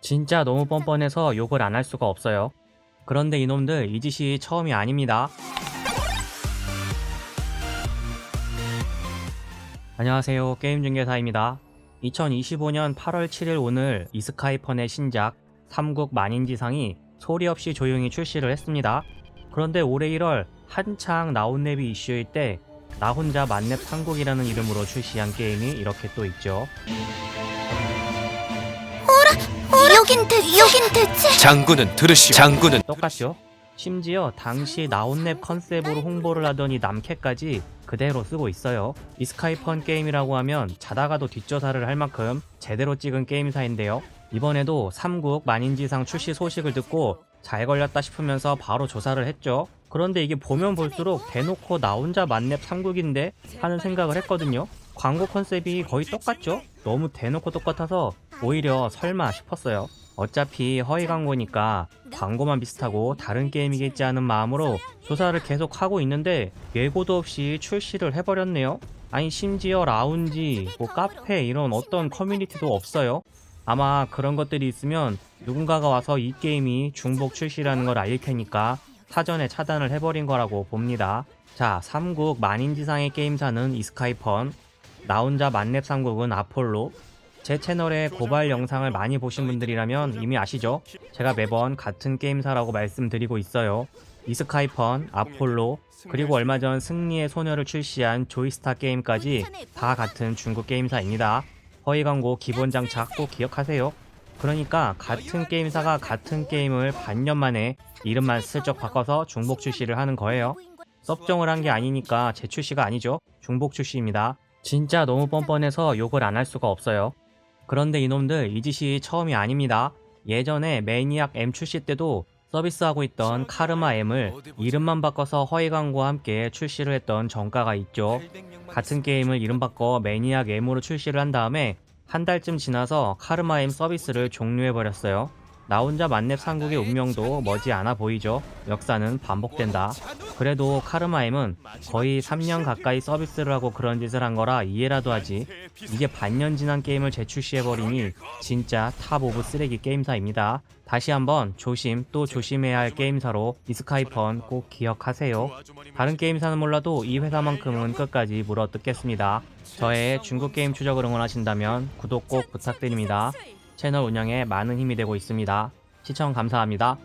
진짜 너무 뻔뻔해서 욕을 안 할 수가 없어요. 그런데 이놈들 이 짓이 처음이 아닙니다. 안녕하세요. 게임 중개사입니다. 2025년 8월 7일 오늘 이스카이펀의 신작 삼국 만인지상이 소리 없이 조용히 출시를 했습니다. 그런데 올해 1월 한창 나온랩이 이슈일 때 나 혼자 만렙 삼국이라는 이름으로 출시한 게임이 이렇게 또 있죠. 여긴 대 여긴 대체 장군은 들으시오. 장군은 똑같죠? 심지어 당시 나온랩 컨셉으로 홍보를 하더니 남캐까지 그대로 쓰고 있어요. 이스카이펀 게임이라고 하면 자다가도 뒷조사를 할 만큼 제대로 찍은 게임사인데요. 이번에도 삼국 만인지상 출시 소식을 듣고 잘 걸렸다 싶으면서 바로 조사를 했죠. 그런데 이게 보면 볼수록 대놓고 나 혼자 만렙 삼국인데 하는 생각을 했거든요. 광고 컨셉이 거의 똑같죠? 너무 대놓고 똑같아서 오히려 설마 싶었어요. 어차피 허위 광고니까 광고만 비슷하고 다른 게임이겠지 하는 마음으로 조사를 계속 하고 있는데 예고도 없이 출시를 해버렸네요. 아니 심지어 라운지, 뭐 카페 이런 어떤 커뮤니티도 없어요. 아마 그런 것들이 있으면 누군가가 와서 이 게임이 중복 출시라는 걸 알릴 테니까 사전에 차단을 해버린 거라고 봅니다. 자, 삼국 만인지상의 게임사는 이스카이펀, 나 혼자 만렙 삼국은 아폴로, 제 채널에 고발 영상을 많이 보신 분들이라면 이미 아시죠? 제가 매번 같은 게임사라고 말씀드리고 있어요. 이스카이펀, 아폴로, 그리고 얼마 전 승리의 소녀를 출시한 조이스타 게임까지 다 같은 중국 게임사입니다. 허위 광고 기본 장착 꼭 기억하세요. 그러니까 같은 게임사가 같은 게임을 반년 만에 이름만 슬쩍 바꿔서 중복 출시를 하는 거예요. 섭정을 한 게 아니니까 재출시가 아니죠. 중복 출시입니다. 진짜 너무 뻔뻔해서 욕을 안 할 수가 없어요. 그런데 이놈들 이 짓이 처음이 아닙니다. 예전에 매니악 M 출시 때도 서비스하고 있던 카르마 M을 이름만 바꿔서 허위 광고와 함께 출시를 했던 정가가 있죠. 같은 게임을 이름 바꿔 매니악 M으로 출시를 한 다음에 한 달쯤 지나서 카르마 M 서비스를 종료해버렸어요. 나 혼자 만렙 삼국의 운명도 머지않아 보이죠. 역사는 반복된다. 그래도 카르마 M은 거의 3년 가까이 서비스를 하고 그런 짓을 한 거라 이해라도 하지. 이게 반년 지난 게임을 재출시해버리니 진짜 탑 오브 쓰레기 게임사입니다. 다시 한번 조심 또 조심해야 할 게임사로 이스카이펀 꼭 기억하세요. 다른 게임사는 몰라도 이 회사만큼은 끝까지 물어뜯겠습니다. 저의 중국 게임 추적을 응원하신다면 구독 꼭 부탁드립니다. 채널 운영에 많은 힘이 되고 있습니다. 시청 감사합니다.